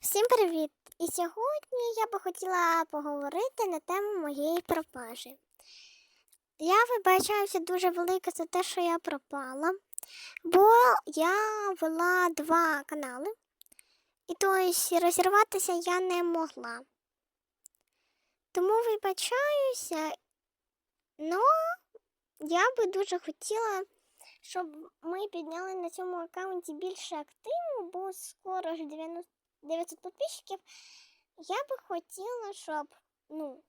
Всім привіт! І сьогодні я би хотіла поговорити на тему моєї пропажі. Я вибачаюся дуже велике за те, що я пропала, бо я вела два канали, і тобто розірватися я не могла. Тому вибачаюся, але я би дуже хотіла, щоб ми підняли на цьому аккаунті більше активу, бо скоро ж 90 900 підписчиків. Я би хотіла, щоб ну,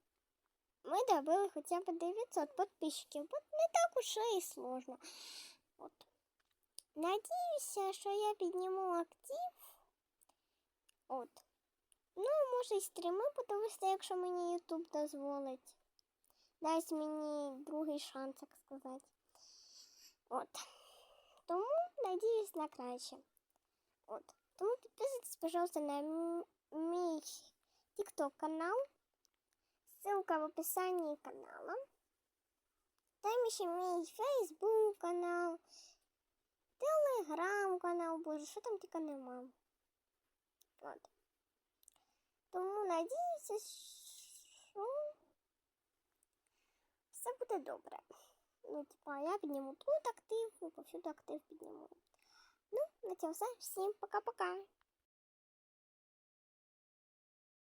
ми добили хоча б 900 підписчиків, бо не так уж і сложно. От. Надіюся, що я підніму актив. От. Ну, може, і стріми подивитися, якщо мені YouTube дозволить. Дасть мені другий шанс, так сказати. От. Тому надіюсь на краще. От. Тому підписуйтесь, пожалуйста, на м- мій TikTok канал. Ссылка в описании канала. Там еще мій Facebook канал, Telegram канал, боже, що там тільки нема. От. Тому надіюся, що все буде добре. Ну, типа, я підніму тут актив, і повсюди актив підніму. Цьому все. Всім пока-пока.